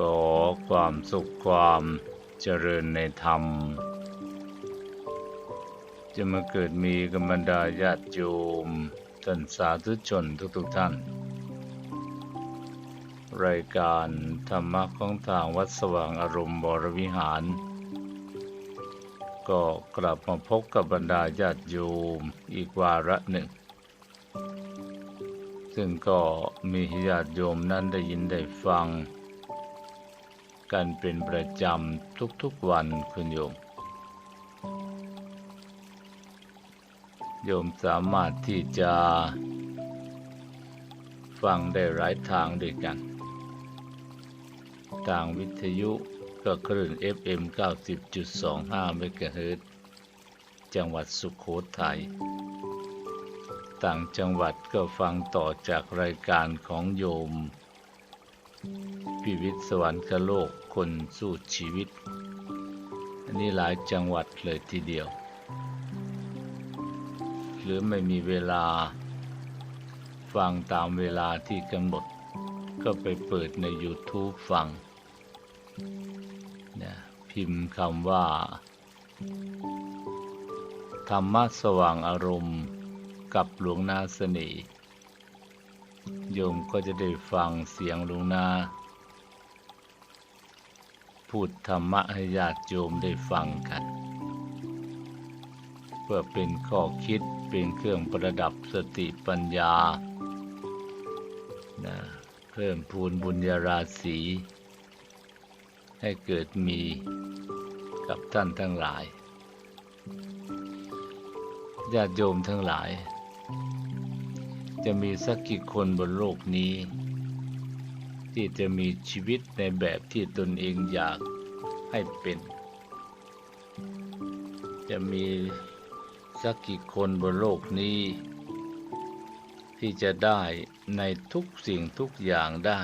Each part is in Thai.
ขอความสุขความเจริญในธรรม จะมาเกิดมีกับบรรดาญาติโยมท่านสาธุชนทุกๆท่าน รายการธรรมะของทางวัดสว่างอารมณ์บรวิหาร ก็กลับมาพบกับบรรดาญาติโยมอีกวาระหนึ่งซึ่งก็มีญาติโยมนั้นได้ยินได้ฟัง กันเป็นประจำทุกๆวันคุณโยม โยมสามารถที่จะฟังได้หลายทางด้วยกัน ทางวิทยุก็คลื่น FM 90.25เมกะเฮิรตจังหวัดสุขโขทัย ต่างจังหวัดก็ฟังต่อจากรายการของโยมพิวิทย์สวรรคโลก คนสู้ชีวิต อันนี้หลายจังหวัดเลยทีเดียว หรือไม่มีเวลา ฟังตามเวลาที่กำหนด ก็ไปเปิดใน YouTube ฟังนะพิมพ์คำว่า ธรรมะสว่างอารมณ์กับหลวงนาสน่ห์โยมก็จะได้ฟังเสียงหลวงนา พูดธรรมะให้ญาติโยมได้ฟังกัน เพื่อเป็นข้อคิดเป็นเครื่องประดับสติปัญญานะเพิ่มพูนบุญญาราศีให้เกิดมีกับท่านทั้งหลาย ญาติโยมทั้งหลาย จะมีสักกี่คนบนโลกนี้ ที่จะมีชีวิตในแบบที่ตนเองอยากให้เป็น จะมีสักกี่คนบนโลกนี้ ที่จะได้ในทุกสิ่งทุกอย่างได้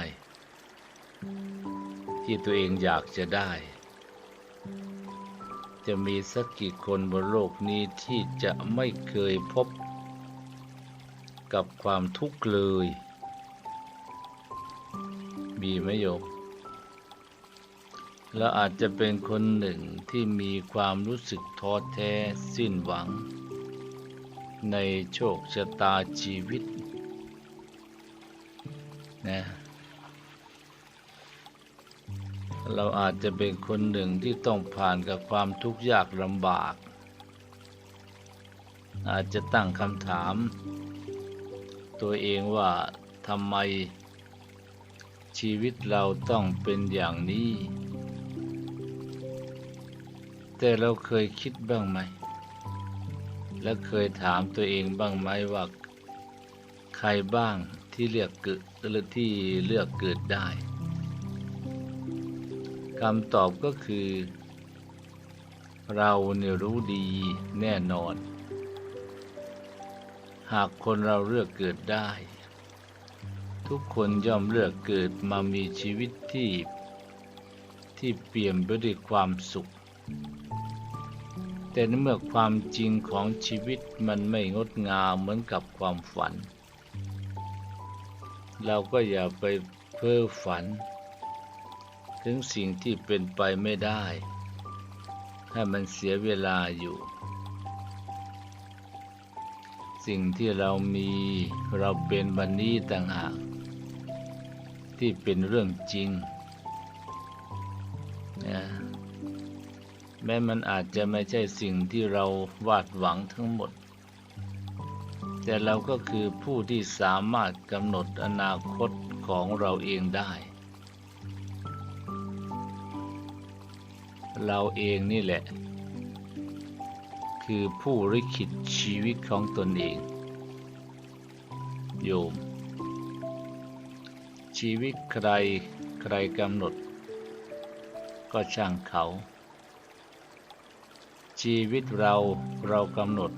ที่ตัวเองอยากจะได้ จะมีสักกี่คนบนโลกนี้ที่จะไม่เคยพบกับความทุกข์เลย มีไหมโยมแล้วอาจจะเป็นคนหนึ่งที่มีความรู้สึกท้อแท้สิ้นหวัง ในโชคชะตาชีวิตนะเราอาจจะเป็นคนหนึ่งที่ต้องผ่านกับความทุกข์ยากลำบาก อาจจะตั้งคำถาม ตัวเองว่าทำไม ชีวิตเราต้องเป็นอย่างนี้ แต่เราเคยคิดบ้างไหม และเคยถามตัวเองบ้างไหมว่า ใครบ้างที่เลือกเกิดหรือที่เลือกเกิดได้คำตอบก็คือ เราเนี่ยรู้ดีแน่นอน หากคนเราเลือกเกิดได้ ทุกคนย่อมเลือกเกิดมามีชีวิตที่ที่เปี่ยมไปด้วยความสุข แต่ในเมื่อความจริงของชีวิตมันไม่งดงามเหมือนกับความฝัน เราก็อย่าไปเพ้อฝัน ถึงสิ่งที่เป็นไปไม่ได้ ให้มันเสียเวลาอยู่ สิ่งที่เรามีเราเป็นวันนี้ต่างหาก ที่เป็นเรื่องจริงนะแม้มันอาจจะไม่ใช่สิ่งที่เราวาดหวังทั้งหมด แต่เราก็คือผู้ที่สามารถกำหนดอนาคตของเราเองได้ เราเองนี่แหละ คือผู้ริขิตชีวิตของตนเอง โยม ชีวิตใครใครกำหนด ก็ช่างเขา ชีวิตเราเรากำหนด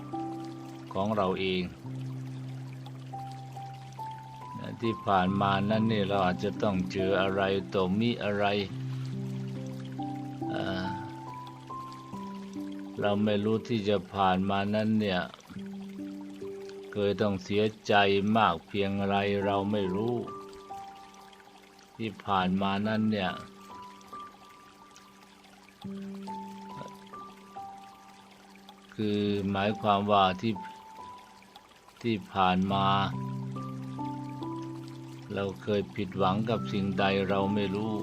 ของเราเองที่ผ่านมานั้นนี่เราอาจจะต้องเจออะไรต่อมีอะไร เราไม่รู้ที่จะผ่านมานั้นเนี่ยเคยต้องเสียใจมากเพียงไรเราไม่รู้ ที่ผ่านมานั้นเนี่ย คือหมายความว่าที่ที่ผ่านมา เราเคยผิดหวังกับสิ่งใดเราไม่รู้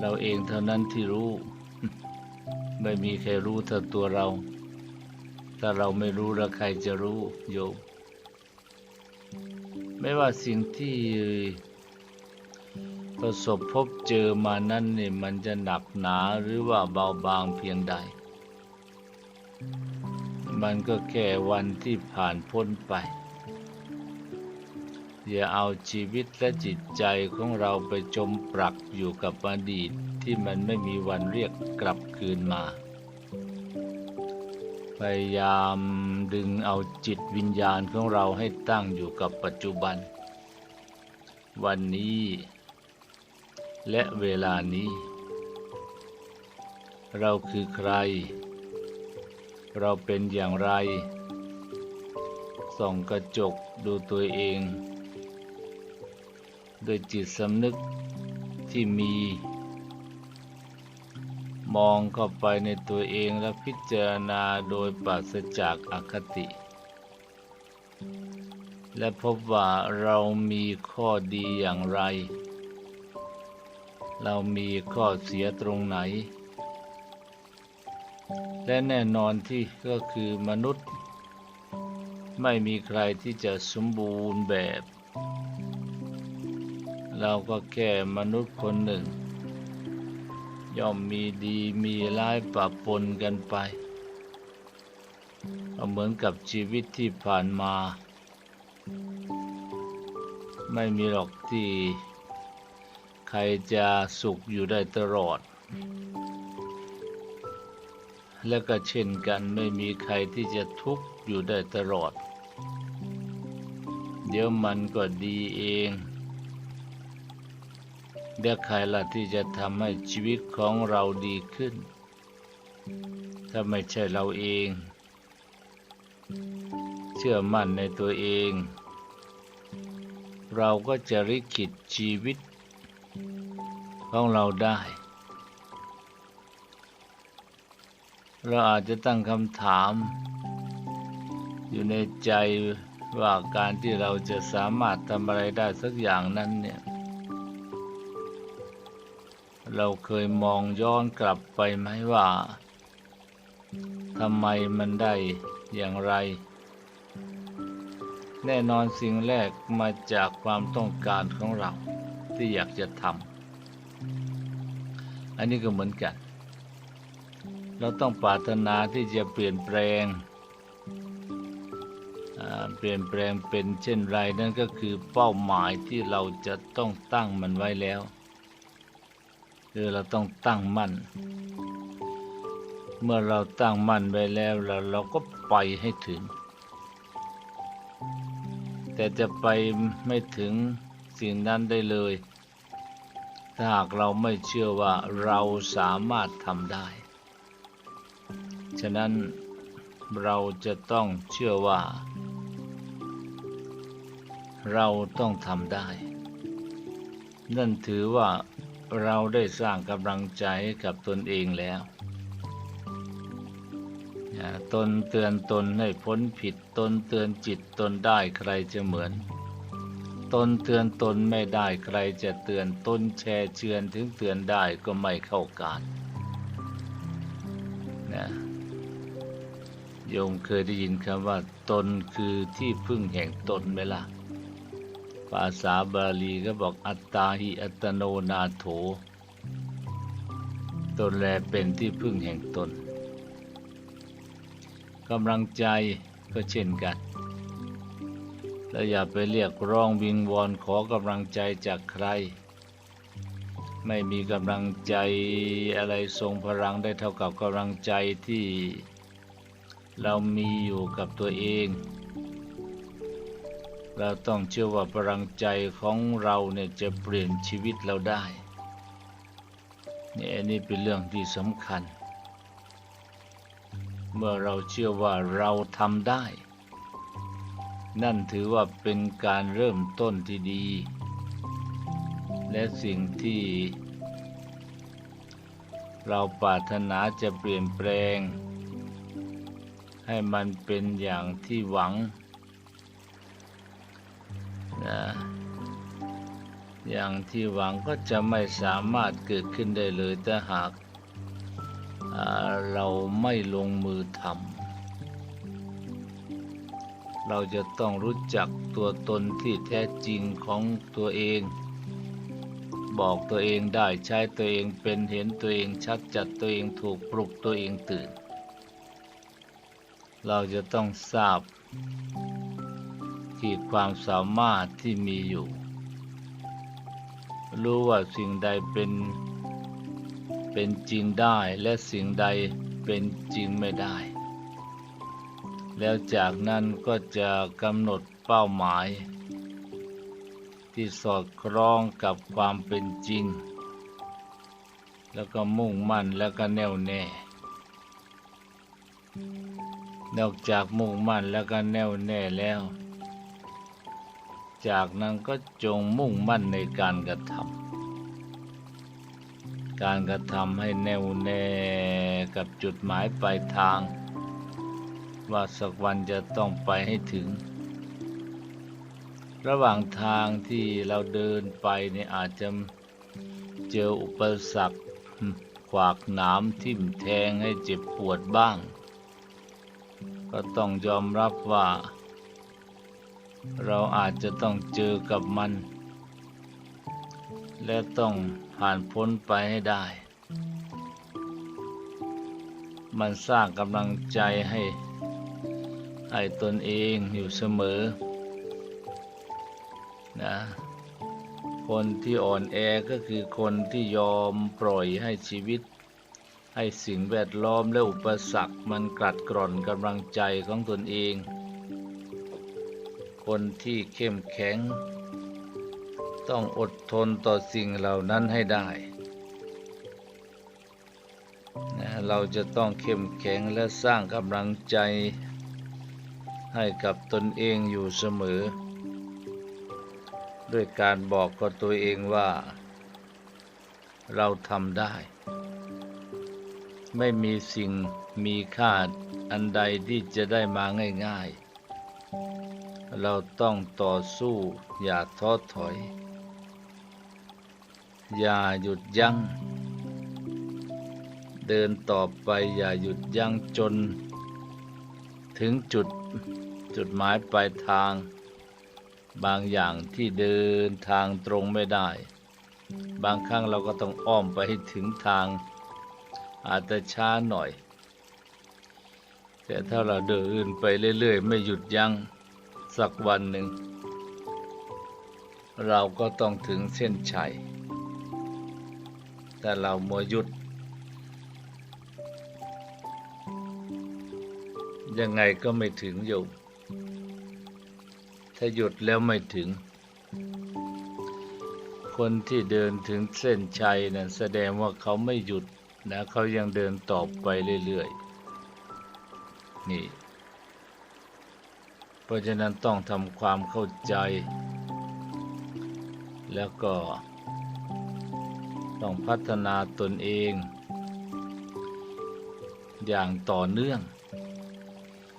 เราเองเท่านั้นที่รู้ ไม่มีใครรู้เท่าตัวเรา ถ้าเราไม่รู้แล้วใครจะรู้โยม ไม่ว่าสิ่งที่ประสบพบเจอมานั้นนี่มันจะหนักหนาหรือว่าเบาบางเพียงใด มันก็แค่วันที่ผ่านพ้นไป อย่าเอาชีวิตและจิตใจของเราไปจมปลักอยู่กับอดีตที่มันไม่มีวันเรียกกลับคืนมา พยายามดึงเอาจิตวิญญาณของเราให้ตั้งอยู่กับปัจจุบัน วันนี้ และเวลานี้ เราคือใคร เราเป็นอย่างไร ส่องกระจกดูตัวเองด้วยจิตสำนึกที่มี มองเข้าไปในตัวเองและพิจารณาโดยปราศจากอคติ และพบว่าเรามีข้อดีอย่างไร เรามีข้อเสียตรงไหน และแน่นอนที่ก็คือมนุษย์ ไม่มีใครที่จะสมบูรณ์แบบ เราก็แค่มนุษย์คนหนึ่ง ย่อมมีดีมีร้ายปะปนกันไป ก็เหมือนกับชีวิตที่ผ่านมา ไม่มีหรอกที่ ใครจะสุขอยู่ได้ตลอด และก็เช่นกันไม่มีใครที่จะทุกข์อยู่ได้ตลอด เดี๋ยวมันก็ดีเอง เดี๋ยวใครล่ะที่จะทำให้ชีวิตของเราดีขึ้น ถ้าไม่ใช่เราเอง เชื่อมั่นในตัวเอง เราก็จะริขิตชีวิต ของเราได้ เราอาจจะตั้งคำถาม อยู่ในใจว่าการที่เราจะสามารถทำอะไรได้สักอย่างนั้นเนี่ย เราเคยมองย้อนกลับไปไหมว่าทำไมมันได้อย่างไร แน่นอนสิ่งแรกมาจากความต้องการของเราที่อยากจะทำอันนี้ก็เหมือนกัน เราต้องปรารถนาที่จะเปลี่ยนแปลงเปลี่ยนแปลงเป็นเช่นไรนั่นก็คือเป้าหมายที่เราจะต้องตั้งมันไว้แล้ว คือเราต้องตั้งมั่น เมื่อเราตั้งมั่นไว้แล้วเราเราก็ไปให้ถึง แต่จะไปไม่ถึงสิ่งนั้นได้เลย ถ้าหากเราไม่เชื่อว่าเราสามารถทำได้ ฉะนั้นเราจะต้องเชื่อว่า เราต้องทำได้ นั่นถือว่า เราได้สร้างกำลังใจให้กับตนเองแล้วตนเตือนตนให้พ้นผิดตนเตือนจิตตนได้ใครจะเหมือน ตนเตือนตนไม่ได้ใครจะเตือนตนแชร์เชือนถึงเตือนได้ก็ไม่เข้าการนะโยมเคยได้ยินคำว่า ตนคือที่พึ่งแห่งตนไหมล่ะ ภาษาบาลีก็บอกอัตตาหิอัตโนนาโถ ตนแลเป็นที่พึ่งแห่งตนกำลังใจก็เช่นกัน และอย่าไปเรียกร้องวิงวอนขอกำลังใจจากใคร ไม่มีกำลังใจอะไรทรงพลังได้เท่ากับกำลังใจที่เรามีอยู่กับตัวเอง เราต้องเชื่อว่าพลังใจของเราเนี่ยจะเปลี่ยนชีวิตเราได้นี่อันนี้เป็นเรื่องที่สำคัญ เมื่อเราเชื่อว่าเราทำได้ นั่นถือว่าเป็นการเริ่มต้นที่ดี และสิ่งที่ เราปรารถนาจะเปลี่ยนแปลง ให้มันเป็นอย่างที่หวัง นะอย่างที่หวังก็จะไม่สามารถเกิดขึ้นได้เลยถ้าหากเราไม่ลงมือทำเราจะต้องรู้จักตัวตนที่แท้จริงของตัวเอง บอกตัวเองได้ใช้ตัวเองเป็นเห็นตัวเองชัดจัดตัวเองถูกปลุกตัวเองตื่น เราจะต้องทราบ ขีดความสามารถที่มีอยู่ รู้ว่าสิ่งใดเป็นเป็นจริงได้และสิ่งใดเป็นจริงไม่ได้ แล้วจากนั้นก็จะกำหนดเป้าหมาย ที่สอดคล้องกับความเป็นจริง แล้วก็มุ่งมั่นแล้วก็แน่วแน่ นอกจากมุ่งมั่นแล้วก็แน่วแน่แล้ว จากนั้นก็จงมุ่งมั่นในการกระทำการกระทำให้แน่วแน่กับจุดหมายปลายทาง ว่าสักวันจะต้องไปให้ถึง ระหว่างทางที่เราเดินไปเนี่ยอาจจะเจออุปสรรคขวากหนามทิ่มแทงให้เจ็บปวดบ้าง ก็ต้องยอมรับว่า เราอาจจะต้องเจอกับมัน และต้องผ่านพ้นไปให้ได้ มันสร้างกำลังใจให้ให้ตนเองอยู่เสมอนะคนที่อ่อนแอก็คือคนที่ยอมปล่อยให้ชีวิต ให้สิ่งแวดล้อมและอุปสรรคมันกัดกร่อนกำลังใจของตนเอง คนที่เข้มแข็ง ต้องอดทนต่อสิ่งเหล่านั้นให้ได้นะเราจะต้องเข้มแข็งและสร้างกำลังใจให้กับตนเองอยู่เสมอ ด้วยการบอกกับตัวเองว่า เราทำได้ ไม่มีสิ่งมีค่าอันใดที่จะได้มาง่าย ๆ เราต้องต่อสู้อย่าท้อถอย อย่าหยุดยัง้ง เดินต่อไปอย่าหยุดยั้งจน ถึงจุดจุดหมายปลายทาง บางอย่างที่เดินทางตรงไม่ได้ บางครั้งเราก็ต้องอ้อมไปให้ถึงทาง อาจจะช้าหน่อย แต่ถ้าเราเดินไปเรื่อยๆ ไม่หยุดยัง้ง สักวันหนึ่ง เราก็ต้องถึงเส้นชัย แต่เรามัวยุด ยังไงก็ไม่ถึงอยู่ ถ้าหยุดแล้วไม่ถึง คนที่เดินถึงเส้นชัยนั้นแสดงว่าเขาไม่หยุดนะ เขายังเดินต่อไปเรื่อย ๆ นี่ เพราะฉะนั้นต้องทำความเข้าใจ แล้วก็ ต้องพัฒนาตนเอง อย่างต่อเนื่อง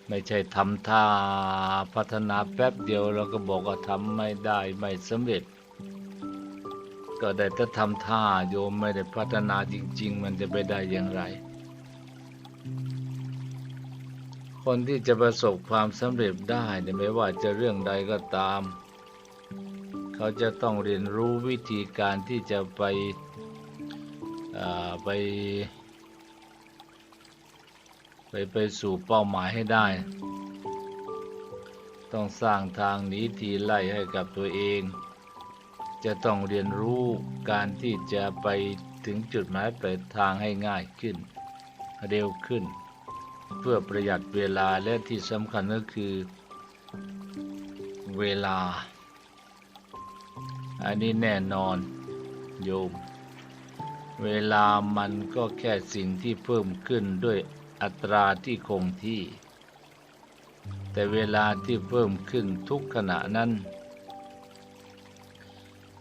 ไม่ใช่ทำท่าพัฒนาแป๊บเดียวแล้วก็บอกว่าทำไม่ได้ไม่สำเร็จ ก็ได้แต่ทำท่าโยมไม่ได้พัฒนาจริง ๆ มันจะไปได้อย่างไร คนที่จะประสบความสำเร็จได้เนี่ยไม่ว่าจะเรื่องใดก็ตาม เขาจะต้องเรียนรู้วิธีการที่จะไปไปไปไปสู่เป้าหมายให้ได้ ต้องสร้างทางหนีทีไล่ให้กับตัวเอง จะต้องเรียนรู้การที่จะไปถึงจุดหมายปลายทางให้ง่ายขึ้น เร็วขึ้น เพื่อประหยัดเวลาและที่สำคัญก็คือเวลา อันนี้แน่นอนโยม เวลามันก็แค่สิ่งที่เพิ่มขึ้นด้วยอัตราที่คงที่ แต่เวลาที่เพิ่มขึ้นทุกขณะนั้น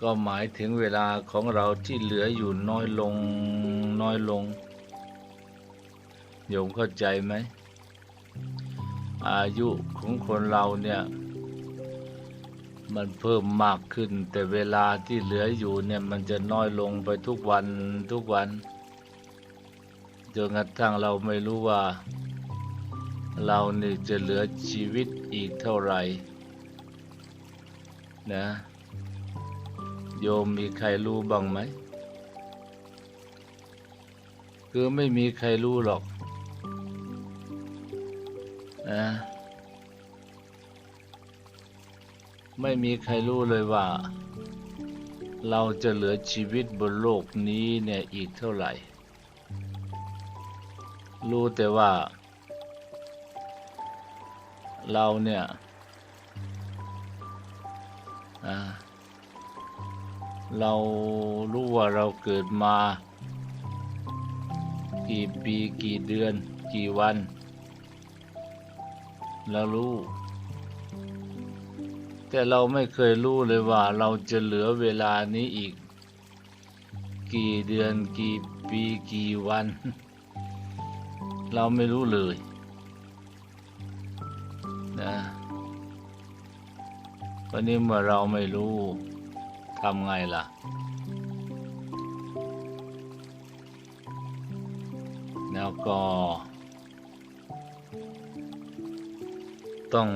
ก็หมายถึงเวลาของเราที่เหลืออยู่น้อยลงน้อยลง โยมเข้าใจไหม อายุของคนเราเนี่ย มันเพิ่มมากขึ้น แต่เวลาที่เหลืออยู่เนี่ย มันจะน้อยลงไปทุกวันทุกวันจนกระทั่งเราไม่รู้ว่า เรานี่จะเหลือชีวิตอีกเท่าไหร่นะโยมมีใครรู้บ้างไหม คือไม่มีใครรู้หรอก นะไม่มีใครรู้เลยว่า เราจะเหลือชีวิตบนโลกนี้เนี่ยอีกเท่าไหร่ รู้แต่ว่า เราเนี่ยเรารู้ว่าเราเกิดมา กี่ปีกี่เดือน กี่วัน เรารู้ แต่เราไม่เคยรู้เลยว่าเราจะเหลือเวลานี้อีก กี่เดือนกี่ปีกี่วัน เราไม่รู้เลยนะวันนี้เมื่อเราไม่รู้ทำไงล่ะแล้วก็ ต้อง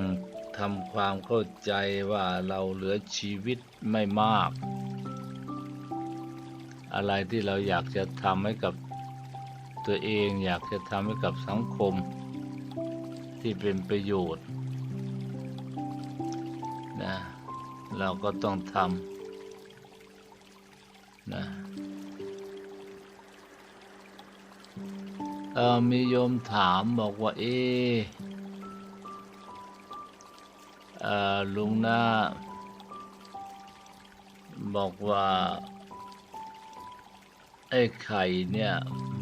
ทำความเข้าใจว่าเราเหลือชีวิตไม่มาก อะไรที่เราอยากจะทำให้กับตัวเองอยากจะทำให้กับสังคม ที่เป็นประโยชน์นะเราก็ต้องทำนะเออมีโยมถามบอกว่า เออเอ่อ ลุงน้าบอกว่าไอ้ไข่เนี่ย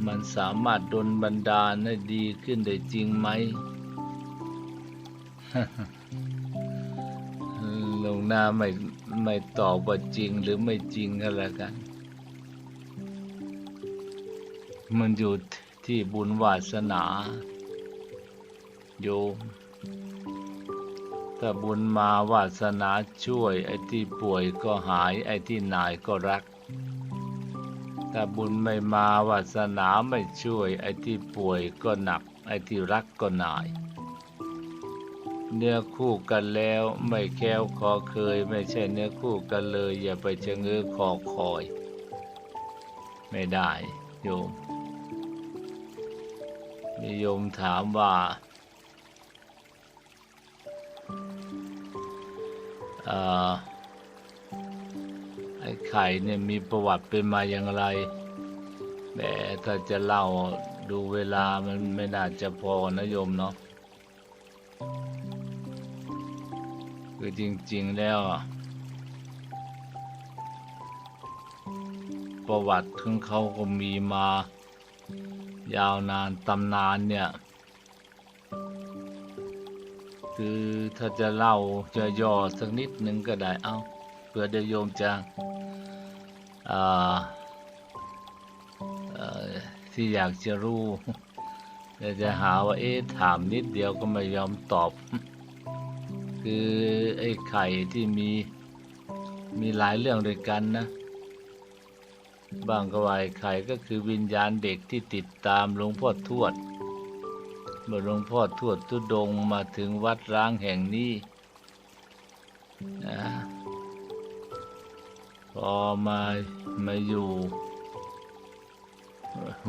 มันสามารถดลบันดาลให้ดีขึ้นได้จริงไหมลุงน้าไม่ไม่ตอบว่าจริงหรือไม่จริงก็แล้วกัน มันอยู่ที่บุญวาสนาโยม ถ้าบุญมาวาสนาช่วย ไอ้ที่ป่วยก็หาย ไอ้ที่หนายก็รัก ถ้าบุญไม่มาวาสนาไม่ช่วย ไอ้ที่ป่วยก็หนัก ไอ้ที่รักก็หนาย เนื้อคู่กันแล้วไม่แค้วคอเคย ไม่ใช่เนื้อคู่กันเลย อย่าไปชะเง้อคอคอย ไม่ได้โยมมีโยมถามว่า ไอ้ไข่เนี่ยมีประวัติเป็นมาอย่างไรแต่ถ้าจะเล่าดูเวลามันไม่น่าจะพอนะโยมเนาะคือจริง ๆ แล้ว ประวัติของเขาก็มีมายาวนานตำนานเนี่ย คือถ้าจะเล่าจะย่อสักนิดหนึ่งก็ได้เอาเพื่อเดี๋ยวโยมจะที่อยากจะรู้เดี๋ยวจะหาว่าเอ๊ะถามนิดเดียวก็ไม่ยอมตอบ คือไอ้ไข่ที่มีมีหลายเรื่องด้วยกันนะบางก็ว่าไอ้ไข่ก็คือวิญญาณเด็กที่ติดตามหลวงพ่อทวด เมื่อหลวงพ่อทวดทุดงมาถึงวัดร้างแห่งนี้นะพอมามาอยู่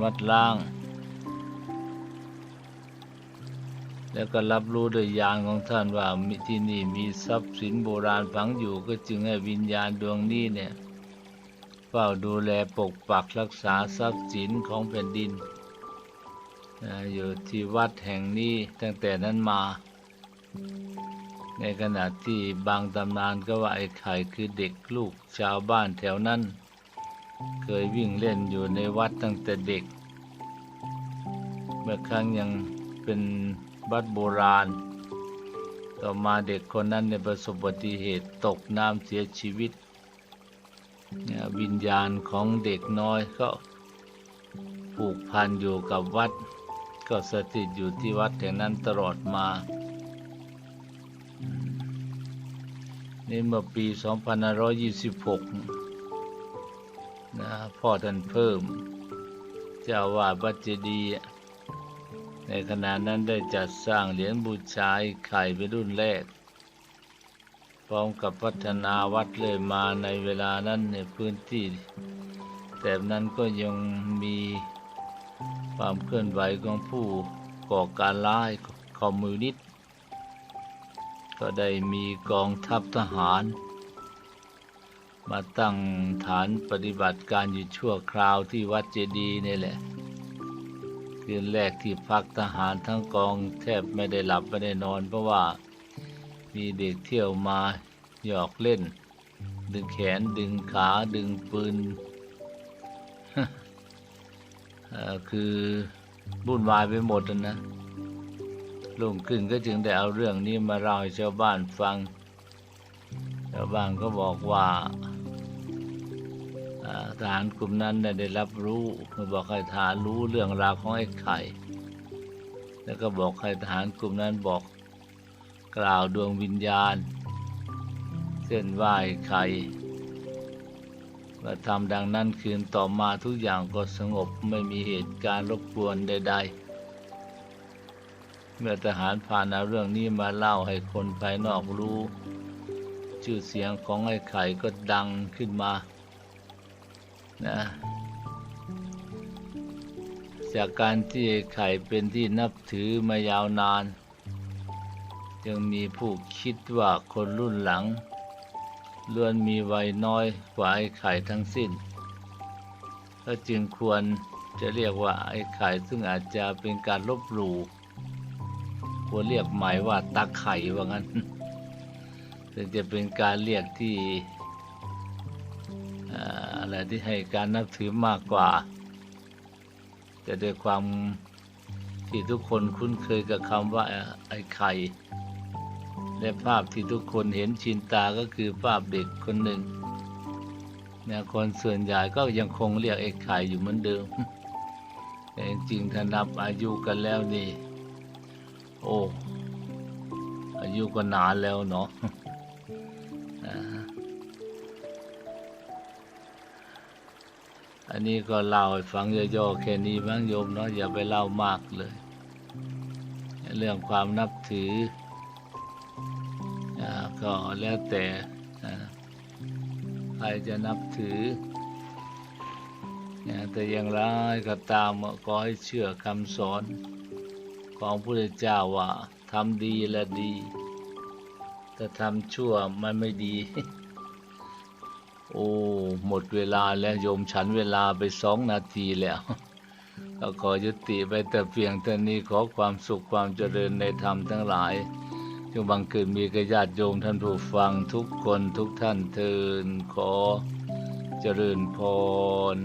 วัดร้าง แล้วก็รับรู้โดยญาณของท่านว่าที่นี่มีทรัพย์สินโบราณฝังอยู่ก็จึงให้วิญญาณดวงนี้เนี่ยเฝ้าดูแลปกปักรักษาทรัพย์สินของแผ่นดิน อยู่ที่วัดแห่งนี้ตั้งแต่นั้นมา ในขณะที่บางตำนานก็ว่าไอ้ไข่คือเด็กลูกชาวบ้านแถวนั้น เคยวิ่งเล่นอยู่ในวัดตั้งแต่เด็ก เมื่อครั้งยังเป็นวัดโบราณ ต่อมาเด็กคนนั้นในประสบอุบัติเหตุตกน้ำเสียชีวิตเนี่ยวิญญาณของเด็กน้อยก็ผูกพันอยู่กับวัด ก็สถิตอยู่ที่วัดแห่งนั้นตลอดมา นี่เมื่อปี 2526 นะพ่อท่านเพิ่ม เจ้าวาดวัดเจดีย์ในขณะนั้นได้จัดสร้างเหรียญบูชาไอไข่เป็นรุ่นแรก พร้อมกับพัฒนาวัดเลยมาในเวลานั้นในพื้นที่ แต่นั้นก็ยังมี ความเคลื่อนไหวของผู้ก่อการร้ายคอมมิวนิสต์ก็ได้มีกองทัพทหาร มาตั้งฐานปฏิบัติการอยู่ชั่วคราวที่วัดเจดีนี่แหละ คืนแรกที่พักทหารทั้งกองแทบไม่ได้หลับไม่ได้นอน เพราะว่ามีเด็กเที่ยวมาหยอกเล่น ดึงแขนดึงขาดึงปืน คือบุ่นวายไปหมดนะนะลุงขึ้นก็จึงได้เอาเรื่องนี้มาเล่าให้ชาวบ้านฟัง ชาวบ้านก็บอกว่าอ่าทหารกลุ่มนั้นได้รับรู้บอกให้ทหารรู้เรื่องราวของไอ้ไข่ แล้วก็บอกให้ทหารกลุ่มนั้นบอกกล่าวดวงวิญญาณเส้นไหว้ไข่ เมื่อทำดังนั้นคืนต่อมาทุกอย่างก็สงบไม่มีเหตุการณ์รบกวนใด ๆ เมื่อทหารผ่านเอาเรื่องนี้มาเล่าให้คนภายนอกรู้ ชื่อเสียงของไอ้ไข่ก็ดังขึ้นมานะจากการที่ไอ้ไข่เป็นที่นับถือมายาวนานยังมีผู้คิดว่าคนรุ่นหลัง ล้วนมีวัยน้อยกว่าไอ้ไข่ทั้งสิ้นก็จึงควรจะเรียกว่าไอ้ไข่ซึ่งอาจจะเป็นการลบหลู่ควรเรียกหมายว่าตาไข่ว่างั้นซึ่งจะเป็นการเรียกที่เอ่ออะไรที่ให้การนับถือมากกว่า แต่ด้วยความที่ทุกคนคุ้นเคยกับคำว่าไอ้ไข่ และภาพที่ทุกคนเห็นชินตาก็คือภาพเด็กคนหนึ่งนี่ยคนส่วนใหญ่ก็ยังคงเรียกไอ้ไข่อยู่เหมือนเดิม แต่จริงถ้านับอายุกันแล้วนี่ โอ้ อายุก็นานแล้วเนาะอันนี้ก็เล่าให้ฟังย่อๆแค่นี้บ้างโยมเนาะอย่าไปเล่ามากเลย เรื่องความนับถือ ก็แล้วแต่ใครจะนับถือนะแต่อย่างไรก็ตามก็ให้เชื่อคำสอนของพระพุทธเจ้าว่าทำดีและดี แต่ทำชั่วมันไม่ดี โอ้หมดเวลาแล้วโยมฉันเวลาไปสองนาทีแล้วก็ขอยุติไปแต่เพียงเท่านี้ขอความสุขความเจริญในธรรมทั้งหลาย จงบังเกิดมีกระญาติโยมท่านผู้ฟังทุกคนทุกท่านเทินขอเจริญพร